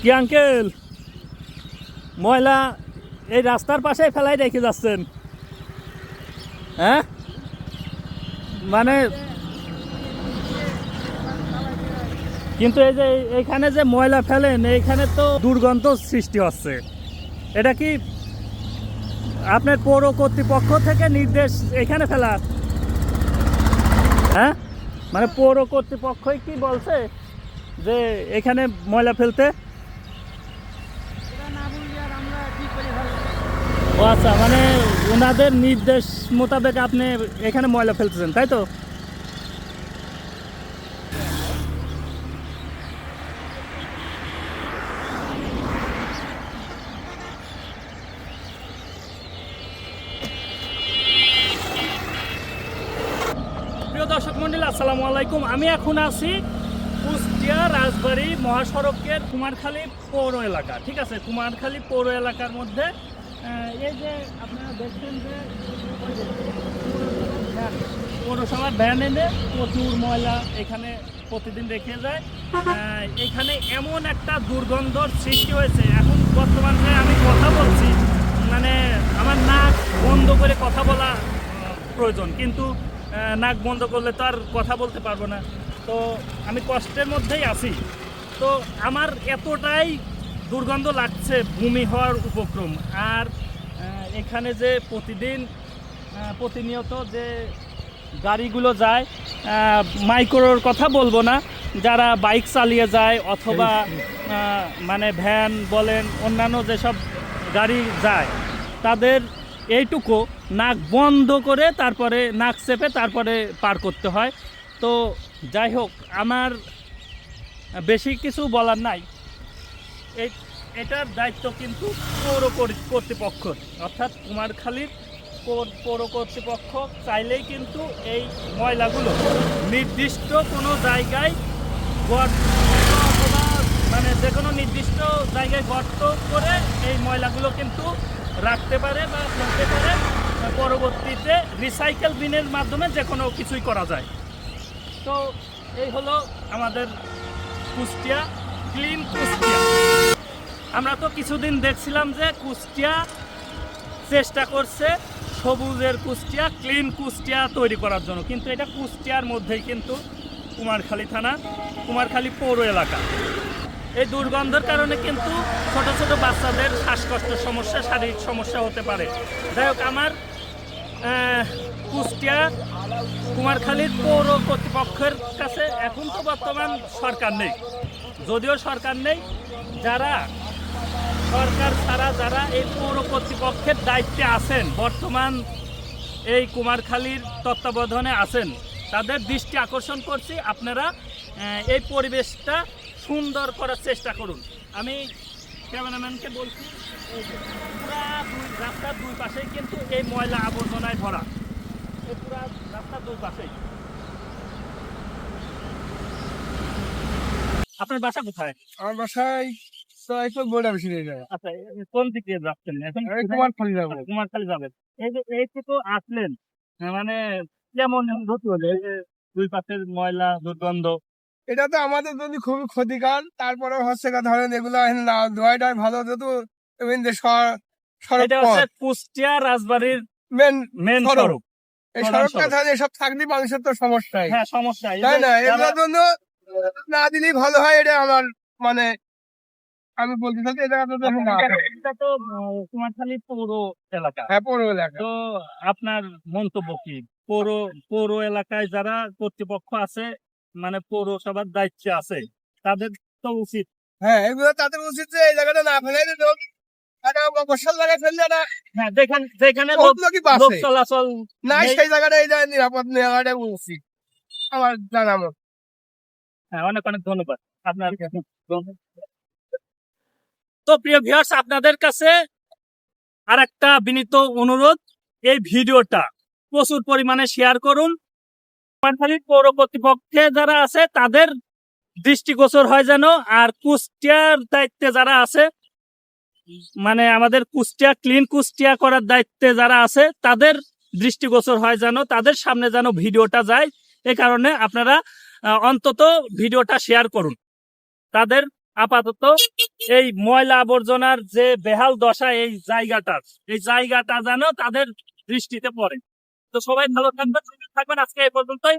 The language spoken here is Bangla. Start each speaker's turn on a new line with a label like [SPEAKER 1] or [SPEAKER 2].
[SPEAKER 1] কি আঙ্কেল? ময়লা এই রাস্তার পাশে ফেলাই রেখে যাচ্ছেন। হ্যাঁ? মানে কিন্তু এই যে এইখানে যে ময়লা ফেলেন, এইখানে তো দুর্গন্ধ সৃষ্টি হচ্ছে। এটা কি আপনার পৌর কর্তৃপক্ষ থেকে নির্দেশ এখানে ফেলার হ্যাঁ? মানে পৌর কর্তৃপক্ষই কি বলছে যে এখানে ময়লা ফেলতে? ও আচ্ছা মানে ওনাদের নির্দেশ মোতাবেক আপনি এখানে ময়লা ফেলতেছেন, তাই তো? দর্শক মন্ডলী, আসসালামু আলাইকুম। আমি এখন আছি কুষ্টিয়া রাজবাড়ি মহাসড়কের কুমারখালী পৌর এলাকা, ঠিক আছে? কুমারখালী পৌর এলাকার মধ্যে এই যে আপনারা দেখছেন যে পৌরসভার ভ্যান এনে প্রচুর ময়লা এখানে প্রতিদিন রেখে যায়। এখানে এমন একটা দুর্গন্ধর সৃষ্টি হয়েছে। এখন বর্তমানে আমি কথা বলছি মানে আমার নাক বন্ধ করে কথা বলা প্রয়োজন। কিন্তু নাক বন্ধ করলে তো আর কথা বলতে পারব না। তো আমি কষ্টের মধ্যেই আছি। তো আমার এতটাই দুর্গন্ধ লাগছে ভূমি হওয়ার উপক্রম। আর এখানে যে প্রতিদিন প্রতিনিয়ত যে গাড়িগুলো যায় মাইক্রোর কথা বলব না যারা বাইক চালিয়ে যায় অথবা মানে ভ্যান বলেন অন্যান্য যেসব গাড়ি যায় তাদের এইটুকু নাক বন্ধ করে তারপরে নাক চেপে তারপরে পার করতে হয়। তো যাই হোক আমার বেশি কিছু বলার নাই। এই এটার দায়িত্ব কিন্তু পৌর কর্তৃপক্ষ। অর্থাৎ কুমারখালীর পৌর- কর্তৃপক্ষ চাইলেই কিন্তু এই ময়লাগুলো নির্দিষ্ট কোনো জায়গায় মানে যে কোনো নির্দিষ্ট জায়গায় গর্ত করে এই ময়লাগুলো কিন্তু রাখতে পারে বা ফেলতে পারে। পরবর্তীতে রিসাইকেল বিনের মাধ্যমে যে কোনো কিছুই করা যায়। তো এই হলো আমাদের কুষ্টিয়া ক্লিন কুষ্টিয়া। আমরা তো কিছুদিন দেখছিলাম যে কুষ্টিয়া চেষ্টা করছে সবুজের কুষ্টিয়া ক্লিন কুষ্টিয়া তৈরি করার জন্য। কিন্তু এটা কুষ্টিয়ার মধ্যেই কিন্তু কুমারখালী থানা, কুমারখালী পৌর এলাকা। এই দুর্গন্ধের কারণে কিন্তু ছোট ছোট বাচ্চাদের শ্বাসকষ্টের সমস্যা, শারীরিক সমস্যা হতে পারে। যাই হোক, আমার কুষ্টিয়া, কুমারখালীর পৌর কর্তৃপক্ষের কাছে এখন তো বর্তমান সরকার নেই। যদিও সরকার নেই, যারা সরকার ছাড়া যারা এই পৌর কর্তৃপক্ষের দায়িত্বে আছেন, বর্তমান এই কুমারখালীর তত্ত্বাবধানে আছেন, তাদের দৃষ্টি আকর্ষণ করছি। আপনারা এই পরিবেশটা সুন্দর করার চেষ্টা করুন। আমি ক্যামেরাম্যানকে বলছি, পুরা দুই রাস্তার দুই পাশেই কিন্তু এই ময়লা আবর্জনায় ভরা। এই পুরা রাস্তার দুই পাশেই। আপনার বাসা কোথায়?
[SPEAKER 2] আমার বাসায় তো একটু বইটা বেশি নিয়ে যায়
[SPEAKER 1] আচ্ছা কোন দিক দিয়ে যাচ্ছেন? এখন
[SPEAKER 2] এই যাব।
[SPEAKER 1] আচ্ছা, যাবেন। এই যে এই তো আসলেন। মানে হলো দুই পাশের ময়লা দুর্গন্ধ।
[SPEAKER 2] এটা তো আমাদের জন্য খুবই ক্ষতিকর তারপরে হচ্ছে ধরেন এগুলো ধোয়াটাই ভালো যেহেতু
[SPEAKER 1] কুষ্টিয়া রাজবাড়ির
[SPEAKER 2] মেন
[SPEAKER 1] মেন
[SPEAKER 2] সড়ক। এই সড়কটা। এসব থাকলে মানুষের তো সমস্যাই।
[SPEAKER 1] হ্যাঁ সমস্যা
[SPEAKER 2] তাই না? এগুলোর জন্য না দিলেই ভালো হয় এটা আমার মানে আমি বলতে চাচ্ছি এটা তো এখন না
[SPEAKER 1] এটা তো কুমারখালী পৌর এলাকা।
[SPEAKER 2] হ্যাঁ পৌর এলাকা।
[SPEAKER 1] তো আপনার মন্তব্য কি? পৌর পৌর এলাকায় যারা কর্তৃপক্ষ আছে মানে পৌরসভার দায়িত্বে আছে তাদের তো উচিত।
[SPEAKER 2] হ্যাঁ এগুলো তাদের উচিত যে এই জায়গাটা না ফেলে লোক
[SPEAKER 1] হ্যাঁ লোক
[SPEAKER 2] জায়গাটা এই আমার জানা মতো।
[SPEAKER 1] হ্যাঁ অনেক অনেক ধন্যবাদ। আপনার তো প্রিয় ভিউয়ার্স আপনাদের কাছে আর একটা বিনীত অনুরোধ, এই ভিডিওটা প্রচুর পরিমাণে শেয়ার করুন। পৌর কর্তৃপক্ষে যারা আছে, তাদের দৃষ্টিগোচর হয় যেন, আর কুষ্টিয়ার দায়িত্বে যারা আছে মানে আমাদের কুষ্টিয়া ক্লিন কুষ্টিয়া করার দায়িত্বে যারা আছে, তাদের দৃষ্টিগোচর হয় যেন, তাদের সামনে যেন ভিডিওটা যায়, এ কারণে আপনারা অন্তত ভিডিওটা শেয়ার করুন। তাদের আপাতত এই ময়লা আবর্জনার যে বেহাল দশা এই জায়গাটার এই জায়গাটা যেন তাদের দৃষ্টিতে পড়ে। তো সবাই ভালো থাকবেন থাকবেন। আজকে এই পর্যন্তই।